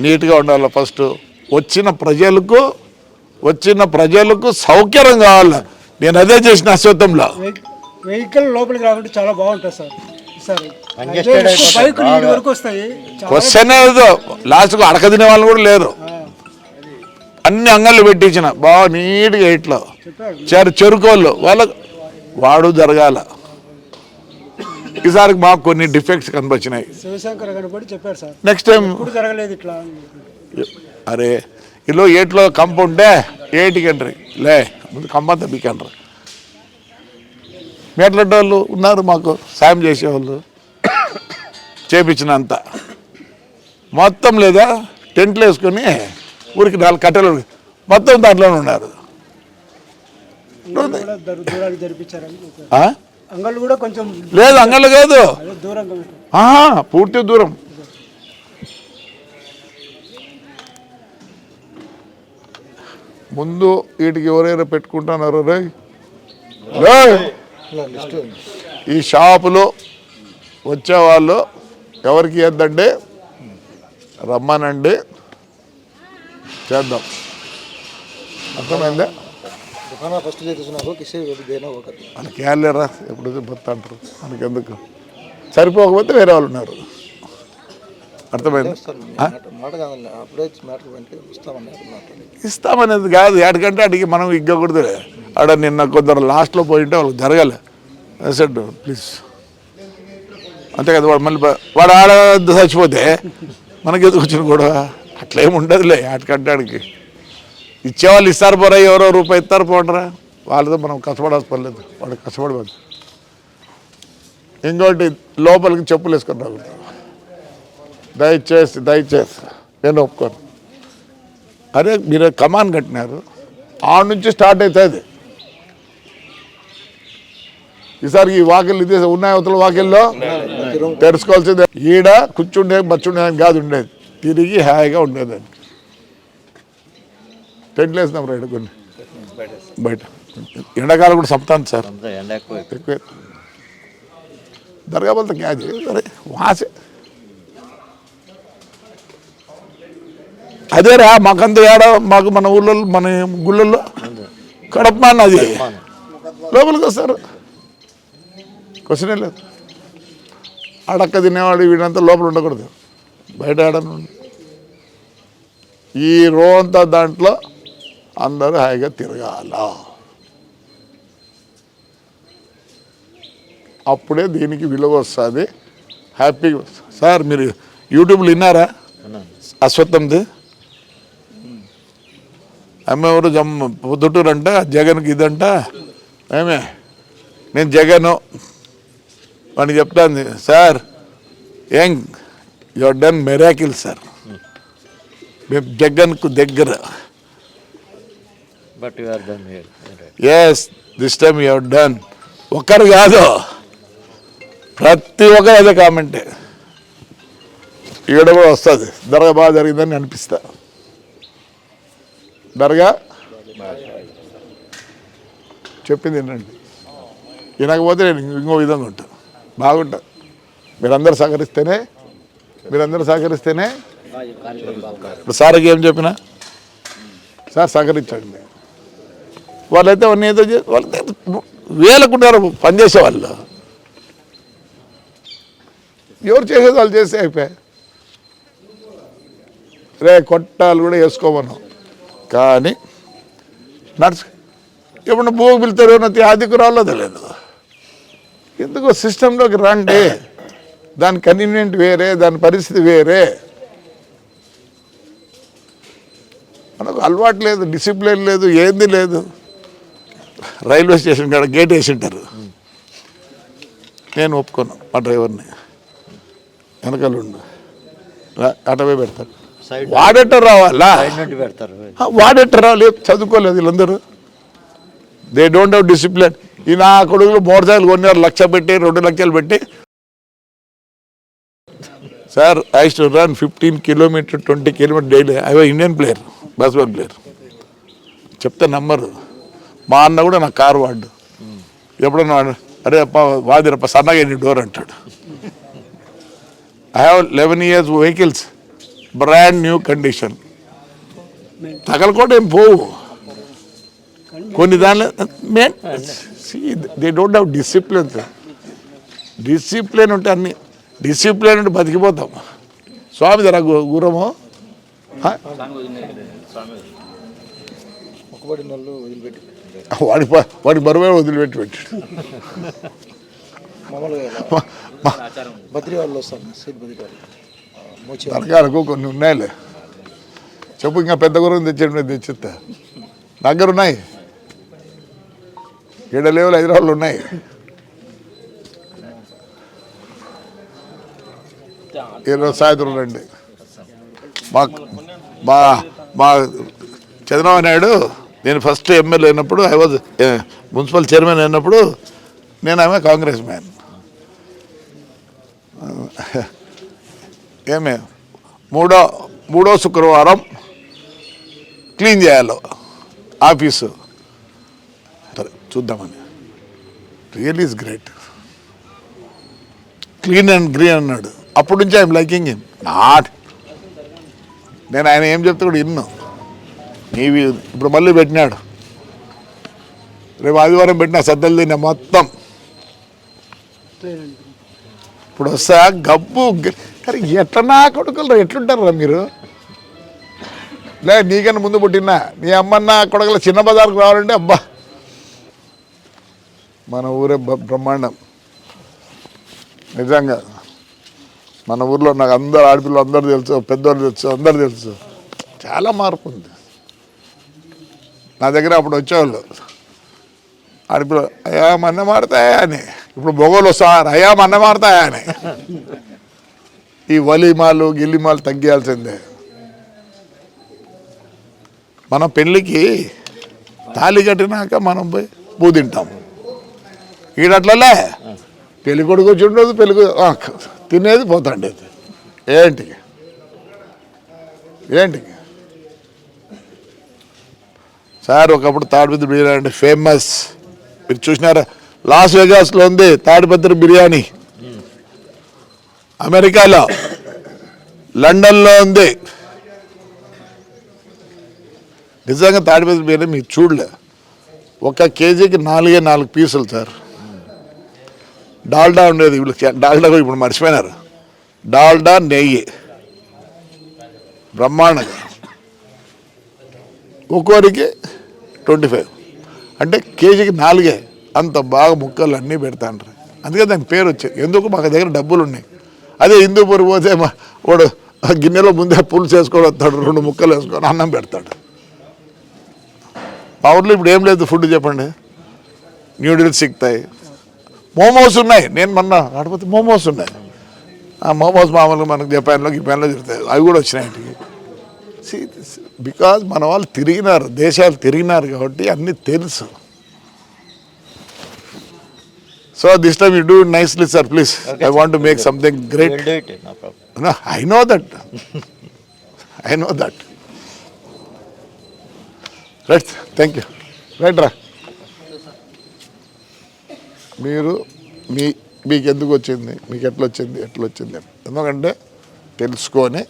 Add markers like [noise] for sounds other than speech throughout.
నీట్గా ఉండాలి ఫస్ట్. వచ్చిన ప్రజలకు వచ్చిన ప్రజలకు సౌకర్యం కావాలి. నేను అదే చేసిన అశ్వత్థంలో. వెహి- వెహికల్ లోపలికి రాకుంటే చాలా బాగుంటుంది సార్. క్వశ్చన్ లాస్ట్కు అడక తినే వాళ్ళు కూడా లేరు. అన్ని అంగళ్ళు పెట్టించిన. బాగా నీట్గా ఇట్లా. చెరు చెరుకోళ్ళు వాళ్ళకు వాడు జరగాల. ఈసారి మాకు కొన్ని డిఫెక్ట్స్ కనిపించినాయి శివశంకర్ కనబడి చెప్పారు సార్. నెక్స్ట్ టైం ఇప్పుడు జరగలేదు ఇట్లా అరే ఇల్లు ఏట్లో కంప ఉంటే ఏటికి ఎంట్రీ లే ముందు కంపంతా బీకండ్రి మేట్లాడే వాళ్ళు ఉన్నారు మాకు సాయం చేసేవాళ్ళు. చేపించినంత. మొత్తం లేదా? టెంట్లు వేసుకొని ఊరికి నాలుగు కట్టెలు మొత్తం దాంట్లోనే ఉన్నారు. అంగళ్ళు కూడా కొంచెం లేదు అంగళ్ళు కాదు. ఆహా, పూర్తి దూరం. ముందు వీటికి ఎవరైనా పెట్టుకుంటున్నారు రే! ఈ షాపులో వచ్చేవాళ్ళు ఎవరికి ఏద్దండి రమ్మనండి. చేద్దాం. అర్థమైందా? దుకాణా ఫస్ట్ చేస్తున్నావు కిసే దేనో భర్త అంటారు. మనకి ఎందుకు సరిపోకపోతే వేరే వాళ్ళు ఉన్నారు. అర్థమైంది? ఇస్తామనేది కాదు ఏడకంటే అడిగి మనం ఇగ్గకూడదు ఆడ నిన్న కొందరు లాస్ట్లో పోయింటే వాళ్ళకి జరగలే. సెడ్ ప్లీజ్ అంతే కదా వాడు మళ్ళీ వాడు ఆడ చచ్చిపోతే మనకి ఎదుకొచ్చిన కూడా అట్లేమి ఉండదులే ఆటకంటాడికి ఇచ్చేవాళ్ళు ఇస్తారు పోరా ఎవరో రూపాయి ఇస్తారు పోండరా. వాళ్ళతో మనం కష్టపడాల్సి పర్లేదు వాడు కష్టపడవద్దు. ఇంకోటి లోపలికి చెప్పులు వేసుకొని రాకూడదు. దయచేసి దయచేసి. నేను ఒప్పుకోను. అరే మీరు కమాన్ కట్టినారు. ఆడ నుంచి స్టార్ట్ అవుతుంది ఈసారి ఈ వాకిళ్ళు ఇదే ఉన్నాయి అవతల వాకిల్లో తెరుచుకోవాల్సిందే ఈడ కూర్చుండే బచ్చుండే అని కాదు ఉండేది. తిరిగి హాయిగా ఉండేది అని టెంట్లు వేసినాం రైడ్ కొన్ని బయట. ఎండాకాలం కూడా సప్తాను సార్. ఎక్కువ. దర్గా బోల్తా క్యా జీ అరే వहाँ से అదేరా మాకంత ఏడ మాకు మన ఊళ్ళో మన గుళ్ళల్లో కడపమాన్ అది. లోపలికి వస్తారు. క్వశ్చనే లేదు. అడక్క తినేవాడు వీడంతా లోపల ఉండకూడదు. బయట ఆడను ఈ రో అంతా దాంట్లో అందరూ హాయిగా తిరగాల. అప్పుడే దీనికి విలువ వస్తుంది హ్యాపీగా సార్ మీరు యూట్యూబ్లో విన్నారా? అశ్వత్థంది? ఆమె ఎవరు జమ్మ పొద్దుటూరు అంట జగన్కి ఇదంట? ఏమే నేను జగన్ అని చెప్తాను సార్ ఏం యువర్ డన్ మెరాకిల్ సార్. మేము జగన్కు దగ్గర. But you are done here. Yes this time you're done ఒక్కరు కాదు. ప్రతి ఒక్కరు అదే కామెంటే ఈడ కూడా వస్తుంది. దర్గా బాగా జరిగిందని అనిపిస్తా. దర్గా? చెప్పింది ఏంటండి వినకపోతే నేను ఇంకో విధంగా ఉంటా. బాగుంటా. మీరందరూ సహకరిస్తేనే మీరందరూ సహకరిస్తేనే ఇప్పుడు సార్కి ఏం చెప్పినా? సార్ సహకరించండి. వాళ్ళైతే అవన్నీ ఏదో వాళ్ళైతే వేలకుంటారు పనిచేసే వాళ్ళు ఎవరు చేసేది వాళ్ళు చేస్తే అయిపోయాయి. రే కొట్టాలు కూడా వేసుకోమను కానీ నడుచు ఎప్పుడు భూమి పిలుతారు నతి ఆదికు రాలేదు లేదు ఎందుకు సిస్టంలోకి రండి. దాని కన్వీనియంట్ వేరే దాని పరిస్థితి వేరే. మనకు అలవాటు లేదు డిసిప్లిన్ లేదు ఏంది లేదు. రైల్వే స్టేషన్ కాడ గేట్ వేసి ఉంటారు నేను ఒప్పుకోను మా డ్రైవర్ని. వెనకాల ఉండు. రా, అటవే పెడతారు వాడేట రావాలా? వాడేట రావాలి చదువుకోలేదు వీళ్ళందరూ. దే డోంట్ హ్యావ్ డిసిప్లిన్ ఈ నా కొడుకులు మోటార్ సైకిల్ కొన్నారు. లక్ష పెట్టి రెండు లక్షలు పెట్టి. Sir I to run fifteen kilometer twenty kilometer daily I Indian player baseball player చెప్తే నమ్మరు. మా అన్న కూడా నా కారు వాడు. ఎప్పుడన్నా అరే వాదిరప్ప సన్నగా నీ డోర్ అంటాడు. I have eleven years vehicles brand new condition తగలకోట ఏం పోవు. కొన్ని దానిలో main they don't have discipline. Discipline ఉంటే అన్ని డిసిప్లిన్ ఉంటే బతికిపోతాం. స్వామి ధర గురము. వదిలిపెట్టి [laughs] వాడి వాడి బరువే వదిలిపెట్టి పెట్టాడు. తరకాలకు కొన్ని ఉన్నాయిలే. చెప్పు ఇంకా పెద్ద గురం తెచ్చాడు తెచ్చిస్తా దగ్గర ఉన్నాయి ఏడ లేవులు హైదరాబాద్లో ఉన్నాయి. ఈరోజు సాయంత్రం రండి. మా మా చంద్రబాబు నాయుడు నేను ఫస్ట్ ఎమ్మెల్యే అయినప్పుడు ఐ వాజ్ మున్సిపల్ చైర్మన్ అయినప్పుడు నేను ఆమె కాంగ్రెస్ మ్యాన్ [laughs] ఏమే? మూడో మూడో శుక్రవారం క్లీన్ చేయాలి ఆఫీసు చూద్దామని. Real is great clean and green అన్నాడు. అప్పటి నుంచి ఐఎమ్ లైకింగ్ ఇన్ నాట్ నేను ఆయన ఏం చెప్తే కూడా ఇన్నాను నీవి ఇప్పుడు మళ్ళీ పెట్టినాడు. రేపు ఆదివారం పెట్టిన సద్దలు తిన్నా మొత్తం. ఇప్పుడు వస్తా గబ్బు అరే ఎట్లా నా కొడుకులు ఎట్లుంటారా మీరు? లే నీకన్నా ముందు పుట్టినా నీ అమ్మన్న కొడుకుల చిన్న బజార్కు రావాలంటే అబ్బా. మన ఊరే బ- బ్రహ్మాండం. నిజంగా. మన ఊర్లో నాకు అందరు ఆడపిల్లలు అందరు తెలుసు పెద్దోళ్ళు తెలుసు అందరు తెలుసు. చాలా మార్పు ఉంది. నా దగ్గర అప్పుడు వచ్చేవాళ్ళు. ఆడపిల్ల అయ్యా మన్న మారుతాయా? అని. ఇప్పుడు మొగోలు సార్ అయ్యా మన్న మారుతాయా? అని. ఈ వలీమాలు గిల్లిమాలు తగ్గాల్సిందే మనం పెళ్ళికి తాళి కట్టినాక మనం పోయి పూ తింటాం. ఈడట్లలే. పెళ్ళి కొడుకు వచ్చి ఉండదు పెళ్ళి తినేది పోతాండేది. ఏంటి ఏంటి సార్ ఒకప్పుడు తాడిపత్రి బిర్యానీ అంటే ఫేమస్. మీరు చూసినారా? లాస్ వెగాస్లో ఉంది తాడిపత్రి బిర్యానీ. అమెరికాలో లండన్లో ఉంది. నిజంగా తాడిపత్రి బిర్యానీ మీరు చూడలే. ఒక కేజీకి నాలుగే నాలుగు పీసులు సార్. డాల్డా ఉండేది డాల్డా కూడా ఇప్పుడు మర్చిపోయినారు. డాల్డా నెయ్యి. బ్రహ్మాండంగా. ఒక్కోరికి ట్వంటీ ఫైవ్. అంటే కేజీకి నాలుగే. అంత బాగా ముక్కలు అన్నీ పెడతాండ్రు. అందుకే దాని పేరు వచ్చేది. ఎందుకు? మాకు దగ్గర డబ్బులు ఉన్నాయి. అదే హిందూపూర్ పోతే మా వాడు ఆ గిన్నెలో ముందే పులుసు వేసుకొని వస్తాడు రెండు ముక్కలు వేసుకొని అన్నం పెడతాడు. మా ఊర్లో ఇప్పుడు ఏం లేదు ఫుడ్ చెప్పండి. న్యూడిల్స్ సిక్తాయి మోమోస్ ఉన్నాయి. నేను మొన్న కాకపోతే మోమోస్ ఉన్నాయి. ఆ మోమోస్ మామూలుగా మనకు జపాన్లో గిపాన్లో దొరుకుతాయి. అవి కూడా వచ్చినాయి ఇంటికి. బికాజ్ మన వాళ్ళు తిరిగినారు దేశాలు తిరిగినారు కాబట్టి అన్నీ తెలుసు. So this time you do nicely sir please I want to make something great. I know that I know that right thank you right రా మీరు మీ మీకు ఎందుకు వచ్చింది? మీకు ఎట్లా వచ్చింది? ఎట్లా వచ్చింది. ఎందుకంటే తెలుసుకొని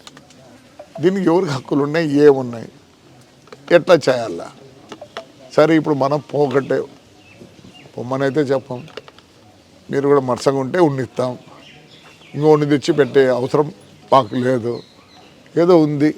దీనికి ఎవరికి హక్కులు ఉన్నాయి ఏమున్నాయి? ఎట్లా చేయాలా? సరే ఇప్పుడు మనం పోకట్టే పొమ్మనైతే చెప్పం. మీరు కూడా మరసగా ఉంటే ఉండిస్తాం ఇంకోటి తెచ్చి పెట్టే అవసరం మాకు లేదు. ఏదో ఉంది.